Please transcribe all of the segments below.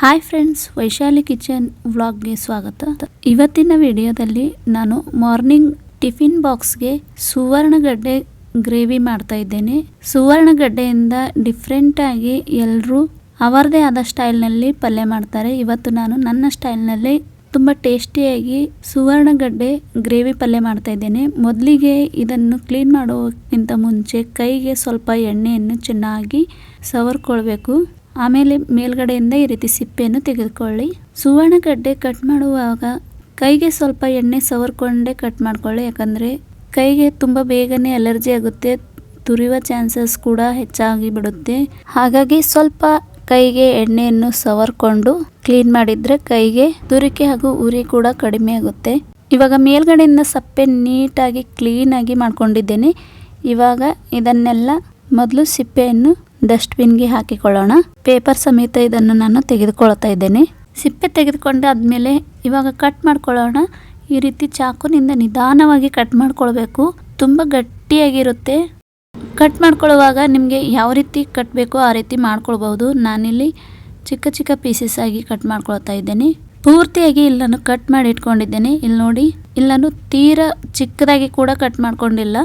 Hi friends Vaishali kitchen ವ್ಲಾಗ್ಗೆ ಸ್ವಾಗತ. ಇವತ್ತಿನ ವಿಡಿಯೋದಲ್ಲಿ ನಾನು ಮಾರ್ನಿಂಗ್ ಟಿಫಿನ್ ಬಾಕ್ಸ್ಗೆ ಸುವರ್ಣಗಡ್ಡೆ ಗ್ರೇವಿ ಮಾಡ್ತಾ ಇದ್ದೇನೆ. ಸುವರ್ಣಗಡ್ಡೆಯಿಂದ ಡಿಫ್ರೆಂಟ್ ಆಗಿ ಎಲ್ಲರೂ ಅವರದೇ ಆದ ಸ್ಟೈಲ್ನಲ್ಲಿ ಪಲ್ಯ ಮಾಡ್ತಾರೆ. ಇವತ್ತು ನಾನು ನನ್ನ ಸ್ಟೈಲ್ನಲ್ಲಿ ತುಂಬ ಟೇಸ್ಟಿಯಾಗಿ ಸುವರ್ಣಗಡ್ಡೆ ಗ್ರೇವಿ ಪಲ್ಯ ಮಾಡ್ತಾ ಇದ್ದೇನೆ. ಮೊದಲಿಗೆ ಇದನ್ನು ಕ್ಲೀನ್ ಮಾಡೋಕ್ಕಿಂತ ಮುಂಚೆ ಕೈಗೆ ಸ್ವಲ್ಪ ಎಣ್ಣೆಯನ್ನು ಚೆನ್ನಾಗಿ ಸವರ್ಕೊಳ್ಬೇಕು. ಆಮೇಲೆ ಮೇಲ್ಗಡೆಯಿಂದ ಈ ರೀತಿ ಸಿಪ್ಪೆಯನ್ನು ತೆಗೆದುಕೊಳ್ಳಿ. ಸುವರ್ಣಗಡ್ಡೆ ಕಟ್ ಮಾಡುವಾಗ ಕೈಗೆ ಸ್ವಲ್ಪ ಎಣ್ಣೆ ಸವರ್ಕೊಂಡೇ ಕಟ್ ಮಾಡ್ಕೊಳ್ಳಿ. ಯಾಕಂದರೆ ಕೈಗೆ ತುಂಬ ಬೇಗನೆ ಅಲರ್ಜಿ ಆಗುತ್ತೆ, ತುರಿಯುವ ಚಾನ್ಸಸ್ ಕೂಡ ಹೆಚ್ಚಾಗಿ ಬಿಡುತ್ತೆ. ಹಾಗಾಗಿ ಸ್ವಲ್ಪ ಕೈಗೆ ಎಣ್ಣೆಯನ್ನು ಸವರ್ಕೊಂಡು ಕ್ಲೀನ್ ಮಾಡಿದರೆ ಕೈಗೆ ತುರಿಕೆ ಹಾಗೂ ಉರಿ ಕೂಡ ಕಡಿಮೆ ಆಗುತ್ತೆ. ಇವಾಗ ಮೇಲ್ಗಡೆಯಿಂದ ಸಪ್ಪೆ ನೀಟಾಗಿ ಕ್ಲೀನಾಗಿ ಮಾಡ್ಕೊಂಡಿದ್ದೇನೆ. ಇವಾಗ ಇದನ್ನೆಲ್ಲ ಮೊದಲು ಸಿಪ್ಪೆಯನ್ನು ಡಸ್ಟ್ಬಿನ್ಗೆ ಹಾಕಿಕೊಳ್ಳೋಣ. ಪೇಪರ್ ಸಮೇತ ಇದನ್ನು ನಾನು ತೆಗೆದುಕೊಳ್ತಾ ಇದ್ದೇನೆ. ಸಿಪ್ಪೆ ತೆಗೆದುಕೊಂಡಾದ್ಮೇಲೆ ಇವಾಗ ಕಟ್ ಮಾಡ್ಕೊಳ್ಳೋಣ. ಈ ರೀತಿ ಚಾಕುನಿಂದ ನಿಧಾನವಾಗಿ ಕಟ್ ಮಾಡ್ಕೊಳ್ಬೇಕು. ತುಂಬ ಗಟ್ಟಿಯಾಗಿರುತ್ತೆ. ಕಟ್ ಮಾಡ್ಕೊಳ್ಳುವಾಗ ನಿಮಗೆ ಯಾವ ರೀತಿ ಕಟ್ಟಬೇಕೋ ಆ ರೀತಿ ಮಾಡ್ಕೊಳ್ಬಹುದು. ನಾನಿಲ್ಲಿ ಚಿಕ್ಕ ಚಿಕ್ಕ ಪೀಸಸ್ ಆಗಿ ಕಟ್ ಮಾಡ್ಕೊಳ್ತಾ ಇದ್ದೇನೆ. ಪೂರ್ತಿಯಾಗಿ ಇಲ್ಲನ್ನು ನಾನು ಕಟ್ ಮಾಡಿ ಇಟ್ಕೊಂಡಿದ್ದೇನೆ. ಇಲ್ಲಿ ನೋಡಿ ಇಲ್ಲನ್ನು ತೀರಾ ಚಿಕ್ಕದಾಗಿ ಕೂಡ ಕಟ್ ಮಾಡ್ಕೊಂಡಿಲ್ಲ.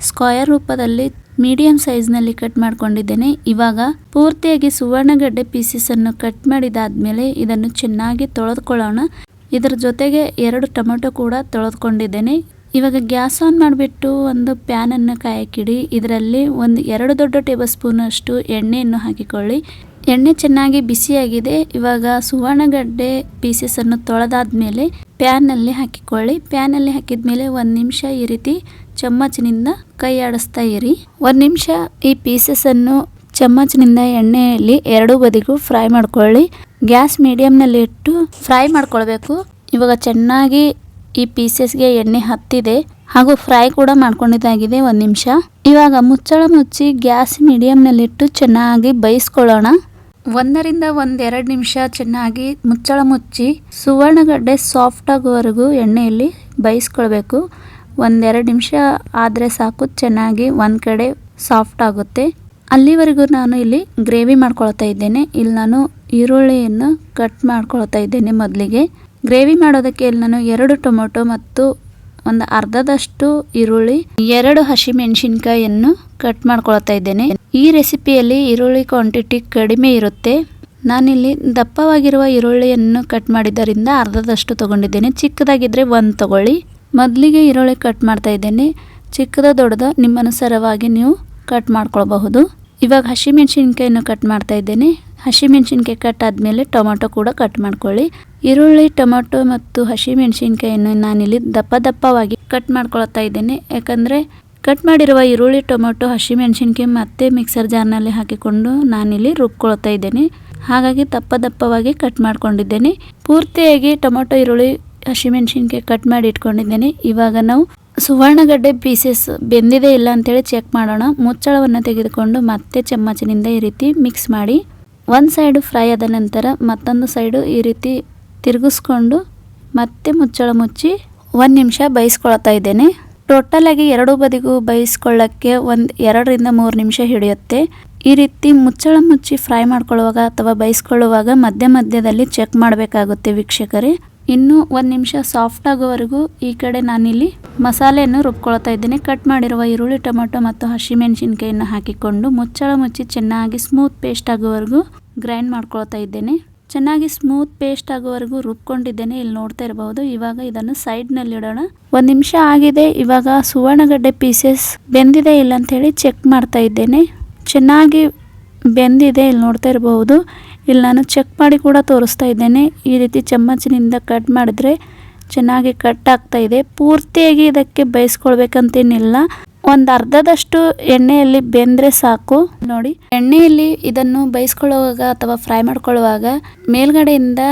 ಸ್ಕ್ವಯರ್ ರೂಪದಲ್ಲಿ ಮೀಡಿಯಂ ಸೈಜ್ನಲ್ಲಿ ಕಟ್ ಮಾಡ್ಕೊಂಡಿದ್ದೇನೆ. ಇವಾಗ ಪೂರ್ತಿಯಾಗಿ ಸುವರ್ಣಗಡ್ಡೆ ಪೀಸಸ್ ಅನ್ನು ಕಟ್ ಮಾಡಿದಾದ್ಮೇಲೆ ಇದನ್ನು ಚೆನ್ನಾಗಿ ತೊಳೆದುಕೊಳ್ಳೋಣ. ಇದರ ಜೊತೆಗೆ ಎರಡು ಟೊಮೆಟೊ ಕೂಡ ತೊಳೆದುಕೊಂಡಿದ್ದೇನೆ. ಇವಾಗ ಗ್ಯಾಸ್ ಆನ್ ಮಾಡಿಬಿಟ್ಟು ಒಂದು ಪ್ಯಾನನ್ನು ಕಾಯಕ್ಕಿಡಿ ಇದರಲ್ಲಿ ಒಂದು ಎರಡು ದೊಡ್ಡ ಟೇಬಲ್ ಸ್ಪೂನ್ ಅಷ್ಟು ಎಣ್ಣೆಯನ್ನು ಹಾಕಿಕೊಳ್ಳಿ. ಎಣ್ಣೆ ಚೆನ್ನಾಗಿ ಬಿಸಿಯಾಗಿದೆ. ಇವಾಗ ಸುವರ್ಣಗಡ್ಡೆ ಪೀಸಸ್ ಅನ್ನು ತೊಳೆದಾದ್ಮೇಲೆ ಪ್ಯಾನಲ್ಲಿ ಹಾಕಿಕೊಳ್ಳಿ. ಪ್ಯಾನಲ್ಲಿ ಹಾಕಿದ್ಮೇಲೆ ಒಂದು ನಿಮಿಷ ಈ ರೀತಿ ಚಮ್ಮಚನಿಂದ ಕೈ ಆಡಿಸ್ತಾ ಇರಿ. ಒಂದು ನಿಮಿಷ ಈ ಪೀಸಸ್ ಅನ್ನು ಚಮ್ಮಚನಿಂದ ಎಣ್ಣೆಯಲ್ಲಿ ಎರಡೂ ಬದಿಗೂ ಫ್ರೈ ಮಾಡ್ಕೊಳ್ಳಿ. ಗ್ಯಾಸ್ ಮೀಡಿಯಂನಲ್ಲಿ ಇಟ್ಟು ಫ್ರೈ ಮಾಡ್ಕೊಳ್ಬೇಕು. ಇವಾಗ ಚೆನ್ನಾಗಿ ಈ ಪೀಸಸ್ಗೆ ಎಣ್ಣೆ ಹತ್ತಿದೆ. ಹಾಗೂ ಫ್ರೈ ಕೂಡ ಮಾಡ್ಕೊಂಡಿದ್ದಾಗಿದೆ ಒಂದು ನಿಮಿಷ. ಇವಾಗ ಮುಚ್ಚಳ ಮುಚ್ಚಿ ಗ್ಯಾಸ್ ಮೀಡಿಯಂನಲ್ಲಿಟ್ಟು ಚೆನ್ನಾಗಿ ಬೇಯಿಸ್ಕೊಳ್ಳೋಣ. ಒಂದರಿಂದ ಒಂದೆರಡು ನಿಮಿಷ ಚೆನ್ನಾಗಿ ಮುಚ್ಚಳ ಮುಚ್ಚಿ ಸುವರ್ಣಗಡ್ಡೆ ಸಾಫ್ಟ್ ಆಗುವವರೆಗೂ ಎಣ್ಣೆಯಲ್ಲಿ ಬೇಯಿಸ್ಕೊಳ್ಬೇಕು. ಒಂದೆರಡು ನಿಮಿಷ ಆದರೆ ಸಾಕು, ಚೆನ್ನಾಗಿ ಒಂದು ಕಡೆ ಸಾಫ್ಟ್ ಆಗುತ್ತೆ. ಅಲ್ಲಿವರೆಗೂ ನಾನು ಇಲ್ಲಿ ಗ್ರೇವಿ ಮಾಡ್ಕೊಳ್ತಾ ಇದ್ದೇನೆ. ಇಲ್ಲಿ ನಾನು ಈರುಳ್ಳಿಯನ್ನು ಕಟ್ ಮಾಡ್ಕೊಳ್ತಾ ಇದ್ದೇನೆ ಮೊದಲಿಗೆ. ಗ್ರೇವಿ ಮಾಡೋದಕ್ಕೆ ಇಲ್ಲಿ ನಾನು ಎರಡು ಟೊಮೊಟೊ ಮತ್ತು ಒಂದು ಅರ್ಧದಷ್ಟು ಈರುಳ್ಳಿ, ಎರಡು ಹಸಿಮೆಣಸಿನ್ಕಾಯಿಯನ್ನು ಕಟ್ ಮಾಡ್ಕೊಳ್ತಾ ಇದ್ದೇನೆ. ಈ ರೆಸಿಪಿಯಲ್ಲಿ ಈರುಳ್ಳಿ ಕ್ವಾಂಟಿಟಿ ಕಡಿಮೆ ಇರುತ್ತೆ. ನಾನಿಲ್ಲಿ ದಪ್ಪವಾಗಿರುವ ಈರುಳ್ಳಿಯನ್ನು ಕಟ್ ಮಾಡಿದ್ದರಿಂದ ಅರ್ಧದಷ್ಟು ತಗೊಂಡಿದ್ದೇನೆ. ಚಿಕ್ಕದಾಗಿದ್ದರೆ ಒಂದು ತಗೊಳ್ಳಿ. ಮೊದಲಿಗೆ ಈರುಳ್ಳಿ ಕಟ್ ಮಾಡ್ತಾ ಇದ್ದೇನೆ. ಚಿಕ್ಕದ ದೊಡ್ಡದ ನಿಮ್ಮನುಸಾರವಾಗಿ ನೀವು ಕಟ್ ಮಾಡ್ಕೊಳ್ಬಹುದು. ಇವಾಗ ಹಸಿಮೆಣಸಿನ್ಕಾಯನ್ನು ಕಟ್ ಮಾಡ್ತಾ ಇದ್ದೇನೆ. ಹಸಿಮೆಣಸಿನ್ಕಾಯಿ ಕಟ್ ಆದಮೇಲೆ ಟೊಮೊಟೊ ಕೂಡ ಕಟ್ ಮಾಡ್ಕೊಳ್ಳಿ. ಈರುಳ್ಳಿ, ಟೊಮೊಟೊ ಮತ್ತು ಹಸಿಮೆಣಸಿನ್ಕಾಯನ್ನು ನಾನಿಲ್ಲಿ ದಪ್ಪ ದಪ್ಪವಾಗಿ ಕಟ್ ಮಾಡ್ಕೊಳ್ತಾ ಇದ್ದೇನೆ. ಯಾಕಂದರೆ ಕಟ್ ಮಾಡಿರುವ ಈರುಳ್ಳಿ, ಟೊಮೊಟೊ, ಹಸಿಮೆಣಸಿನ್ಕಾಯಿ ಮತ್ತೆ ಮಿಕ್ಸರ್ ಜಾರ್ನಲ್ಲಿ ಹಾಕಿಕೊಂಡು ನಾನಿಲ್ಲಿ ರುಬ್ಕೊಳ್ತಾ ಇದ್ದೇನೆ. ಹಾಗಾಗಿ ದಪ್ಪ ದಪ್ಪವಾಗಿ ಕಟ್ ಮಾಡ್ಕೊಂಡಿದ್ದೇನೆ. ಪೂರ್ತಿಯಾಗಿ ಟೊಮೊಟೊ, ಈರುಳ್ಳಿ, ಹಸಿಮೆಣಸಿನ್ಕಾಯಿ ಕಟ್ ಮಾಡಿ ಇಟ್ಕೊಂಡಿದ್ದೇನೆ. ಇವಾಗ ನಾವು ಸುವರ್ಣಗಡ್ಡೆ ಪೀಸಸ್ ಬೆಂದಿದೆ ಇಲ್ಲ ಅಂತೇಳಿ ಚೆಕ್ ಮಾಡೋಣ. ಮುಚ್ಚಳವನ್ನು ತೆಗೆದುಕೊಂಡು ಮತ್ತೆ ಚಮ್ಮಚಿನಿಂದ ಈ ರೀತಿ ಮಿಕ್ಸ್ ಮಾಡಿ. ಒಂದು ಸೈಡು ಫ್ರೈ ಆದ ನಂತರ ಮತ್ತೊಂದು ಸೈಡು ಈ ರೀತಿ ತಿರುಗಿಸ್ಕೊಂಡು ಮತ್ತೆ ಮುಚ್ಚಳ ಮುಚ್ಚಿ ಒಂದು ನಿಮಿಷ ಬೈಸ್ಕೊಳ್ತಾ ಇದ್ದೇನೆ. ಟೋಟಲ್ ಆಗಿ ಎರಡು ಬದಿಗೂ ಬೇಯಿಸ್ಕೊಳ್ಳೋಕ್ಕೆ ಒಂದು ಎರಡರಿಂದ ಮೂರು ನಿಮಿಷ ಹಿಡಿಯುತ್ತೆ. ಈ ರೀತಿ ಮುಚ್ಚಳ ಮುಚ್ಚಿ ಫ್ರೈ ಮಾಡ್ಕೊಳ್ಳುವಾಗ ಅಥವಾ ಬೇಯಿಸ್ಕೊಳ್ಳುವಾಗ ಮಧ್ಯ ಮಧ್ಯದಲ್ಲಿ ಚೆಕ್ ಮಾಡಬೇಕಾಗುತ್ತೆ ವೀಕ್ಷಕರೇ. ಇನ್ನು ಒಂದು ನಿಮಿಷ ಸಾಫ್ಟ್ ಆಗೋವರೆಗೂ ಈ ಕಡೆ ನಾನಿಲ್ಲಿ ಮಸಾಲೆಯನ್ನು ರುಬ್ಕೊಳ್ತಾ ಇದ್ದೇನೆ. ಕಟ್ ಮಾಡಿರುವ ಈರುಳ್ಳಿ, ಟೊಮೆಟೊ ಮತ್ತು ಹಸಿಮೆಣಸಿನಕಾಯಿಯನ್ನು ಹಾಕಿಕೊಂಡು ಮುಚ್ಚಳ ಮುಚ್ಚಿ ಚೆನ್ನಾಗಿ ಸ್ಮೂತ್ ಪೇಸ್ಟ್ ಆಗೋವರೆಗೂ ಗ್ರೈಂಡ್ ಮಾಡ್ಕೊಳ್ತಾ ಇದ್ದೇನೆ. ಚೆನ್ನಾಗಿ ಸ್ಮೂತ್ ಪೇಸ್ಟ್ ಆಗೋವರೆಗೂ ರುಬ್ಕೊಂಡಿದ್ದೇನೆ. ಇಲ್ಲಿ ನೋಡ್ತಾ ಇರಬಹುದು. ಇವಾಗ ಇದನ್ನು ಸೈಡ್ನಲ್ಲಿ ಇಡೋಣ. ಒಂದು ನಿಮಿಷ ಆಗಿದೆ. ಇವಾಗ ಸುವರ್ಣಗಡ್ಡೆ ಪೀಸಸ್ ಬೆಂದಿದೆ ಇಲ್ಲ ಅಂತ ಹೇಳಿ ಚೆಕ್ ಮಾಡ್ತಾ ಇದ್ದೇನೆ. ಚೆನ್ನಾಗಿ ಬೆಂದಿದೆ ಇಲ್ಲಿ ನೋಡ್ತಾ ಇರಬಹುದು. ಇಲ್ಲಿ ನಾನು ಚೆಕ್ ಮಾಡಿ ಕೂಡ ತೋರಿಸ್ತಾ ಇದ್ದೇನೆ. ಈ ರೀತಿ ಚಮ್ಮಚಿನಿಂದ ಕಟ್ ಮಾಡಿದ್ರೆ ಚೆನ್ನಾಗಿ ಕಟ್ ಆಗ್ತಾ ಇದೆ. ಪೂರ್ತಿಯಾಗಿ ಇದಕ್ಕೆ ಬೇಯಿಸ್ಕೊಳ್ಬೇಕಂತೇನಿಲ್ಲ. ಒಂದು ಅರ್ಧದಷ್ಟು ಎಣ್ಣೆಯಲ್ಲಿ ಬೆಂದ್ರೆ ಸಾಕು. ನೋಡಿ, ಎಣ್ಣೆಯಲ್ಲಿ ಇದನ್ನು ಬೇಯಿಸ್ಕೊಳ್ಳುವಾಗ ಅಥವಾ ಫ್ರೈ ಮಾಡ್ಕೊಳ್ಳುವಾಗ ಮೇಲ್ಗಡೆಯಿಂದ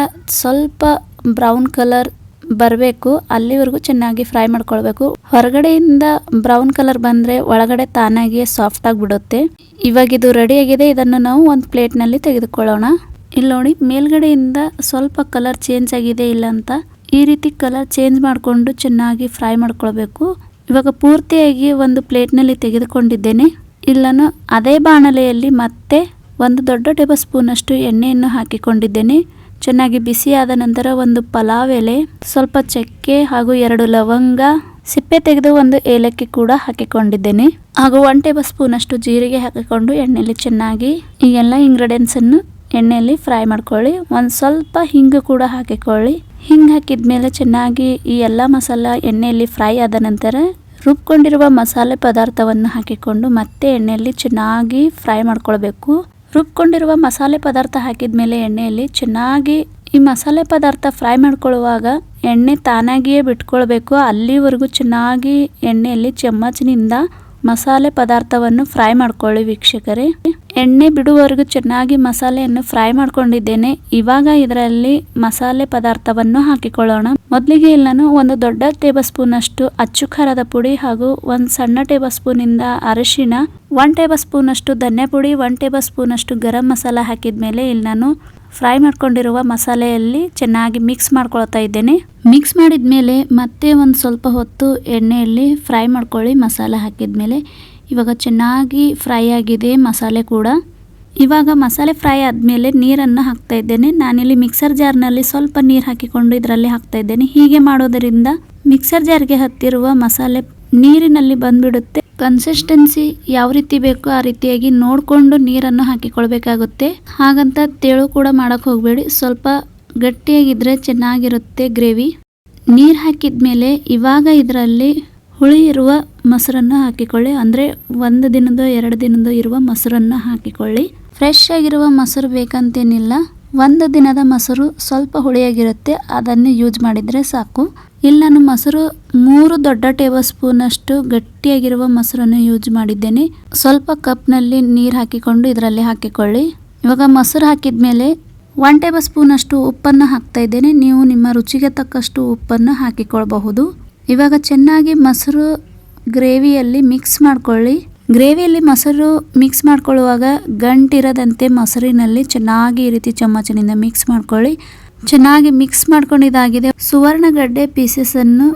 ಸ್ವಲ್ಪ ಬ್ರೌನ್ ಕಲರ್ ಬರಬೇಕು. ಅಲ್ಲಿವರೆಗೂ ಚೆನ್ನಾಗಿ ಫ್ರೈ ಮಾಡ್ಕೊಳ್ಬೇಕು. ಹೊರಗಡೆಯಿಂದ ಬ್ರೌನ್ ಕಲರ್ ಬಂದ್ರೆ ಒಳಗಡೆ ತಾನಾಗಿಯೇ ಸಾಫ್ಟ್ ಆಗಿಬಿಡುತ್ತೆ. ಇವಾಗ ಇದು ರೆಡಿಯಾಗಿದೆ ಇದನ್ನು ನಾವು ಒಂದು ಪ್ಲೇಟ್ನಲ್ಲಿ ತೆಗೆದುಕೊಳ್ಳೋಣ. ಇಲ್ಲಿ ನೋಡಿ, ಮೇಲ್ಗಡೆಯಿಂದ ಸ್ವಲ್ಪ ಕಲರ್ ಚೇಂಜ್ ಆಗಿದೆ ಇಲ್ಲ ಅಂತ. ಈ ರೀತಿ ಕಲರ್ ಚೇಂಜ್ ಮಾಡಿಕೊಂಡು ಚೆನ್ನಾಗಿ ಫ್ರೈ ಮಾಡ್ಕೊಳ್ಬೇಕು. ಇವಾಗ ಪೂರ್ತಿಯಾಗಿ ಒಂದು ಪ್ಲೇಟ್ನಲ್ಲಿ ತೆಗೆದುಕೊಂಡಿದ್ದೇನೆ. ಇಲ್ಲನು ಅದೇ ಬಾಣಲೆಯಲ್ಲಿ ಮತ್ತೆ ಒಂದು ದೊಡ್ಡ ಟೇಬಲ್ ಸ್ಪೂನಷ್ಟು ಎಣ್ಣೆಯನ್ನು ಹಾಕಿಕೊಂಡಿದ್ದೇನೆ. ಚೆನ್ನಾಗಿ ಬಿಸಿ ಆದ ನಂತರ ಒಂದು ಪಲಾವ್ ಎಲೆ, ಸ್ವಲ್ಪ ಚಕ್ಕೆ ಹಾಗೂ ಎರಡು ಲವಂಗ, ಸಿಪ್ಪೆ ತೆಗೆದು ಒಂದು ಏಲಕ್ಕಿ ಕೂಡ ಹಾಕಿಕೊಂಡಿದ್ದೇನೆ. ಹಾಗೂ ಒನ್ ಟೇಬಲ್ ಸ್ಪೂನ್ ಅಷ್ಟು ಜೀರಿಗೆ ಹಾಕಿಕೊಂಡು ಎಣ್ಣೆಯಲ್ಲಿ ಚೆನ್ನಾಗಿ ಈ ಎಲ್ಲ ಇಂಗ್ರೀಡಿಯೆಂಟ್ಸ್ ಅನ್ನು ಎಣ್ಣೆಯಲ್ಲಿ ಫ್ರೈ ಮಾಡ್ಕೊಳ್ಳಿ. ಒಂದು ಸ್ವಲ್ಪ ಹಿಂಗು ಕೂಡ ಹಾಕಿಕೊಳ್ಳಿ. ಹಿಂಗ್ ಹಾಕಿದ್ಮೇಲೆ ಚೆನ್ನಾಗಿ ಈ ಎಲ್ಲ ಮಸಾಲ ಎಣ್ಣೆಯಲ್ಲಿ ಫ್ರೈ ಆದ ನಂತರ ರುಬ್ಕೊಂಡಿರುವ ಮಸಾಲೆ ಪದಾರ್ಥವನ್ನು ಹಾಕಿಕೊಂಡು ಮತ್ತೆ ಎಣ್ಣೆಯಲ್ಲಿ ಚೆನ್ನಾಗಿ ಫ್ರೈ ಮಾಡ್ಕೊಳ್ಬೇಕು. ರುಬ್ಕೊಂಡಿರುವ ಮಸಾಲೆ ಪದಾರ್ಥ ಹಾಕಿದ ಮೇಲೆ ಎಣ್ಣೆಯಲ್ಲಿ ಚೆನ್ನಾಗಿ ಈ ಮಸಾಲೆ ಪದಾರ್ಥ ಫ್ರೈ ಮಾಡ್ಕೊಳ್ಳುವಾಗ ಎಣ್ಣೆ ತಾನಾಗಿಯೇ ಬಿಟ್ಕೊಳ್ಬೇಕು. ಅಲ್ಲಿವರೆಗೂ ಚೆನ್ನಾಗಿ ಎಣ್ಣೆಯಲ್ಲಿ ಚಮ್ಮಚ್ನಿಂದ ಮಸಾಲೆ ಪದಾರ್ಥವನ್ನು ಫ್ರೈ ಮಾಡ್ಕೊಳ್ಳಿ ವೀಕ್ಷಕರೇ. ಎಣ್ಣೆ ಬಿಡುವವರೆಗೂ ಚೆನ್ನಾಗಿ ಮಸಾಲೆಯನ್ನು ಫ್ರೈ ಮಾಡ್ಕೊಂಡಿದ್ದೇನೆ. ಇವಾಗ ಇದರಲ್ಲಿ ಮಸಾಲೆ ಪದಾರ್ಥವನ್ನು ಹಾಕಿಕೊಳ್ಳೋಣ. ಮೊದಲಿಗೆ ಇಲ್ಲಿ ನಾನು ಒಂದು ದೊಡ್ಡ ಟೇಬಲ್ ಸ್ಪೂನ್ ಅಷ್ಟು ಅಚ್ಚು ಖಾರದ ಪುಡಿ ಹಾಗೂ ಒಂದು ಸಣ್ಣ ಟೇಬಲ್ ಸ್ಪೂನ್ ಇಂದ ಅರಿಶಿನ ಒನ್ ಟೇಬಲ್ ಸ್ಪೂನ್ ಅಷ್ಟು ಧನ್ಯ ಪುಡಿ ಒನ್ ಟೇಬಲ್ ಸ್ಪೂನ್ ಅಷ್ಟು ಗರಂ ಮಸಾಲ ಹಾಕಿದ್ಮೇಲೆ ಇಲ್ಲಿ ನಾನು ಫ್ರೈ ಮಾಡ್ಕೊಂಡಿರುವ ಮಸಾಲೆಯಲ್ಲಿ ಚೆನ್ನಾಗಿ ಮಿಕ್ಸ್ ಮಾಡ್ಕೊಳ್ತಾ ಇದ್ದೇನೆ. ಮಿಕ್ಸ್ ಮಾಡಿದ ಮೇಲೆ ಮತ್ತೆ ಒಂದು ಸ್ವಲ್ಪ ಹೊತ್ತು ಎಣ್ಣೆಯಲ್ಲಿ ಫ್ರೈ ಮಾಡ್ಕೊಳ್ಳಿ ಮಸಾಲೆ ಹಾಕಿದ್ಮೇಲೆ. ಇವಾಗ ಚೆನ್ನಾಗಿ ಫ್ರೈ ಆಗಿದೆ ಮಸಾಲೆ ಕೂಡ. ಇವಾಗ ಮಸಾಲೆ ಫ್ರೈ ಆದಮೇಲೆ ನೀರನ್ನು ಹಾಕ್ತಾ ಇದ್ದೇನೆ. ನಾನಿಲ್ಲಿ ಮಿಕ್ಸರ್ ಜಾರ್ನಲ್ಲಿ ಸ್ವಲ್ಪ ನೀರು ಹಾಕಿಕೊಂಡು ಇದರಲ್ಲಿ ಹಾಕ್ತಾ ಇದ್ದೇನೆ. ಹೀಗೆ ಮಾಡೋದರಿಂದ ಮಿಕ್ಸರ್ ಜಾರ್ಗೆ ಹತ್ತಿರುವ ಮಸಾಲೆ ನೀರಿನಲ್ಲಿ ಬಂದ್ಬಿಡುತ್ತೆ. ಕನ್ಸಿಸ್ಟೆನ್ಸಿ ಯಾವ ರೀತಿ ಬೇಕೋ ಆ ರೀತಿಯಾಗಿ ನೋಡಿಕೊಂಡು ನೀರನ್ನು ಹಾಕಿಕೊಳ್ಬೇಕಾಗುತ್ತೆ. ಹಾಗಂತ ತೆಳು ಕೂಡ ಮಾಡಕ್ಕೆ ಹೋಗಬೇಡಿ. ಸ್ವಲ್ಪ ಗಟ್ಟಿಯಾಗಿದ್ದರೆ ಚೆನ್ನಾಗಿರುತ್ತೆ ಗ್ರೇವಿ. ನೀರು ಹಾಕಿದ ಮೇಲೆ ಇವಾಗ ಇದರಲ್ಲಿ ಹುಳಿ ಇರುವ ಮೊಸರನ್ನು ಹಾಕಿಕೊಳ್ಳಿ. ಅಂದರೆ ಒಂದು ದಿನದ, ಎರಡು ದಿನದ ಇರುವ ಮೊಸರನ್ನು ಹಾಕಿಕೊಳ್ಳಿ. ಫ್ರೆಶ್ ಆಗಿರುವ ಮೊಸರು ಬೇಕಂತೇನಿಲ್ಲ. ಒಂದು ದಿನದ ಮೊಸರು ಸ್ವಲ್ಪ ಹುಳಿಯಾಗಿರುತ್ತೆ. ಅದನ್ನು ಯೂಸ್ ಮಾಡಿದರೆ ಸಾಕು. ಇಲ್ಲಿ ನಾನು ಮೊಸರು ಮೂರು ದೊಡ್ಡ ಟೇಬಲ್ ಸ್ಪೂನಷ್ಟು ಗಟ್ಟಿಯಾಗಿರುವ ಮೊಸರನ್ನು ಯೂಸ್ ಮಾಡಿದ್ದೇನೆ. ಸ್ವಲ್ಪ ಕಪ್ನಲ್ಲಿ ನೀರು ಹಾಕಿಕೊಂಡು ಇದರಲ್ಲಿ ಹಾಕಿಕೊಳ್ಳಿ. ಇವಾಗ ಮೊಸರು ಹಾಕಿದ್ಮೇಲೆ ಒನ್ ಟೇಬಲ್ ಸ್ಪೂನಷ್ಟು ಉಪ್ಪನ್ನು ಹಾಕ್ತಾ ಇದ್ದೇನೆ. ನೀವು ನಿಮ್ಮ ರುಚಿಗೆ ತಕ್ಕಷ್ಟು ಉಪ್ಪನ್ನು ಹಾಕಿಕೊಳ್ಳಬಹುದು ಇವಾಗ ಚೆನ್ನಾಗಿ ಮೊಸರು ಗ್ರೇವಿಯಲ್ಲಿ ಮಿಕ್ಸ್ ಮಾಡ್ಕೊಳ್ಳಿ. ಗ್ರೇವಿಯಲ್ಲಿ ಮೊಸರು ಮಿಕ್ಸ್ ಮಾಡ್ಕೊಳ್ಳುವಾಗ ಗಂಟಿರದಂತೆ ಮೊಸರಿನಲ್ಲಿ ಚೆನ್ನಾಗಿ ಈ ರೀತಿ ಚಮಚನಿಂದ ಮಿಕ್ಸ್ ಮಾಡ್ಕೊಳ್ಳಿ. ಚೆನ್ನಾಗಿ ಮಿಕ್ಸ್ ಮಾಡ್ಕೊಂಡಿದ್ದಾಗಿದೆ. ಸುವರ್ಣಗಡ್ಡೆ ಪೀಸಸ್ ಅನ್ನು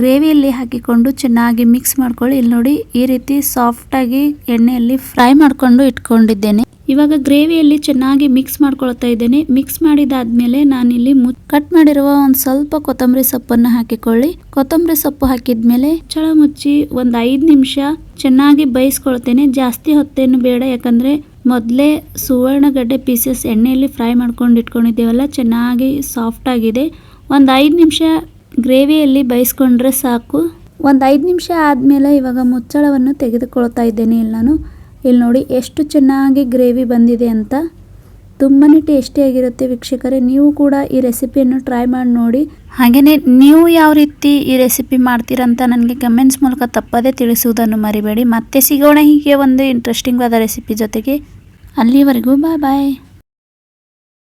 ಗ್ರೇವಿಯಲ್ಲಿ ಹಾಕಿಕೊಂಡು ಚೆನ್ನಾಗಿ ಮಿಕ್ಸ್ ಮಾಡ್ಕೊಳ್ಳಿ. ಇಲ್ಲಿ ನೋಡಿ ಈ ರೀತಿ ಸಾಫ್ಟ್ ಆಗಿ ಎಣ್ಣೆಯಲ್ಲಿ ಫ್ರೈ ಮಾಡ್ಕೊಂಡು ಇಟ್ಕೊಂಡಿದ್ದೇನೆ. ಇವಾಗ ಗ್ರೇವಿಯಲ್ಲಿ ಚೆನ್ನಾಗಿ ಮಿಕ್ಸ್ ಮಾಡ್ಕೊಳ್ತಾ ಇದ್ದೇನೆ. ಮಿಕ್ಸ್ ಮಾಡಿದಾದ್ಮೇಲೆ ನಾನಿಲ್ಲಿ ಕಟ್ ಮಾಡಿರುವ ಒಂದು ಸ್ವಲ್ಪ ಕೊತ್ತಂಬರಿ ಸೊಪ್ಪನ್ನು ಹಾಕಿಕೊಳ್ಳಿ. ಕೊತ್ತಂಬರಿ ಸೊಪ್ಪು ಹಾಕಿದ್ಮೇಲೆ ಚಳ ಮುಚ್ಚಿ ಒಂದು ಐದು ನಿಮಿಷ ಚೆನ್ನಾಗಿ ಬೇಯಿಸ್ಕೊಳ್ತೇನೆ. ಜಾಸ್ತಿ ಹೊತ್ತೇನು ಬೇಡ, ಯಾಕಂದ್ರೆ ಮೊದಲೇ ಸುವರ್ಣಗಡ್ಡೆ ಪೀಸಸ್ ಎಣ್ಣೆಯಲ್ಲಿ ಫ್ರೈ ಮಾಡ್ಕೊಂಡು ಇಟ್ಕೊಂಡಿದ್ದೇವಲ್ಲ, ಚೆನ್ನಾಗಿ ಸಾಫ್ಟ್ ಆಗಿದೆ. ಒಂದು ಐದು ನಿಮಿಷ ಗ್ರೇವಿಯಲ್ಲಿ ಬೇಯಿಸ್ಕೊಂಡ್ರೆ ಸಾಕು. ಒಂದು ಐದು ನಿಮಿಷ ಆದಮೇಲೆ ಇವಾಗ ಮುಚ್ಚಳವನ್ನು ತೆಗೆದುಕೊಳ್ತಾ ಇದ್ದೇನೆ ನಾನು ಇಲ್ಲಿ ನೋಡಿ ಎಷ್ಟು ಚೆನ್ನಾಗಿ ಗ್ರೇವಿ ಬಂದಿದೆ ಅಂತ. ತುಂಬಾ ಟೇಸ್ಟಿಯಾಗಿರುತ್ತೆ ವೀಕ್ಷಕರೇ. ನೀವು ಕೂಡ ಈ ರೆಸಿಪಿಯನ್ನು ಟ್ರೈ ಮಾಡಿ ನೋಡಿ. ಹಾಗೆಯೇ ನೀವು ಯಾವ ರೀತಿ ಈ ರೆಸಿಪಿ ಮಾಡ್ತೀರಂತ ನನಗೆ ಕಮೆಂಟ್ಸ್ ಮೂಲಕ ತಪ್ಪದೇ ತಿಳಿಸುವುದನ್ನು ಮರಿಬೇಡಿ. ಮತ್ತೆ ಸಿಗೋಣ ಹೀಗೆ ಒಂದು ಇಂಟ್ರೆಸ್ಟಿಂಗ್ ಆದ ರೆಸಿಪಿ ಜೊತೆಗೆ. ಅಲ್ಲಿವರೆಗೂ ಬಾಯ್ ಬಾಯ್